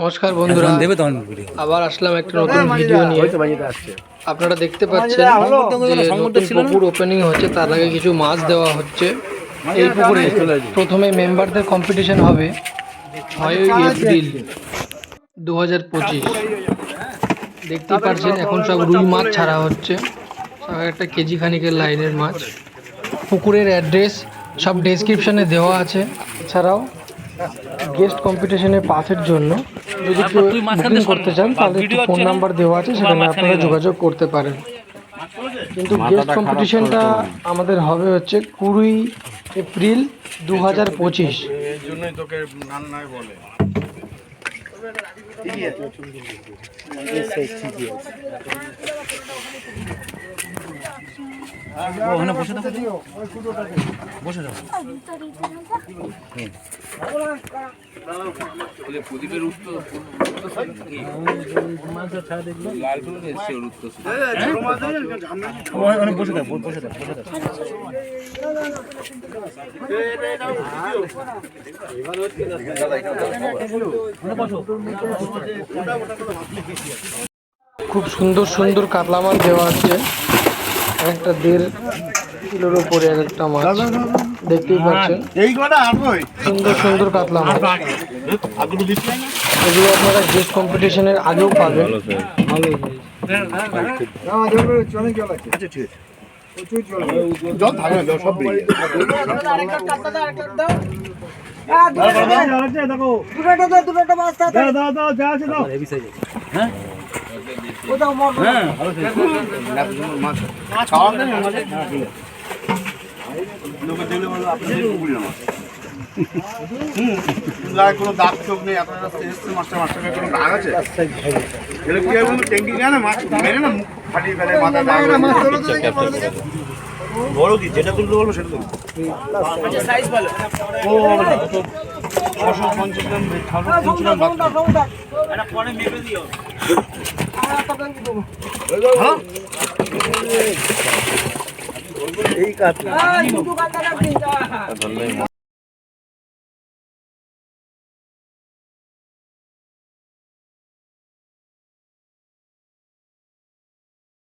নমস্কার বন্ধুরা। দেবে তখন ভিডিও আবার আসলাম একটা নতুন ভিডিও নিয়ে। আপনারা দেখতে পাচ্ছেন যে নতুন পুকুর ওপেনিং হচ্ছে তার আগে কিছু মাছ দেওয়া হচ্ছে। এই পুকুরে প্রথমে মেম্বারদের কম্পিটিশন হবে ছয়ই এপ্রিল দু হাজার পঁচিশ। দেখতেই পাচ্ছেন এখন সব রুই মাছ ছাড়া হচ্ছে। সব একটা কেজি খানিকের লাইনের মাছ। পুকুরের অ্যাড্রেস সব ডেসক্রিপশনে দেওয়া আছে। এছাড়াও গেস্ট কম্পিটিশনের পাসের জন্য যদি কেউ বুকিং করতে চান তাহলে একটু ফোন নাম্বার দেওয়া আছে সেখানে আপনারা যোগাযোগ করতে পারেন। কিন্তু গেস্ট কম্পিটিশনটা আমাদের হবে হচ্ছে কুড়ি এপ্রিল দু হাজার পঁচিশ। ওখানে বসে থাকো। বসে বসে থাকো খুব সুন্দর সুন্দর কাতলা মাছ দেওয়া আছে। একটা দেড় কিলোর উপরে এক একটা মাছ দেখতেই পাচ্ছেন। এই কটা আটবই সুন্দর সুন্দর কাতলা মাছ। এগুলো আপনারা গেস্ট কম্পিটিশনের আগেও পাবেন। লোকে দেখলে বলবে আপনাদের পুকুরের মাছ হুম গায়ে কোনো দাগ চোখ নেই কোনো দাগ আছে না মাছ ফাটিয়ে ফেলে মাথা বড় কি যেটা তুলতে বলব সেটা ও ছশো পঞ্চাশ গ্রাম গ্রাম বাদ হ্যাঁ? এই কাজ।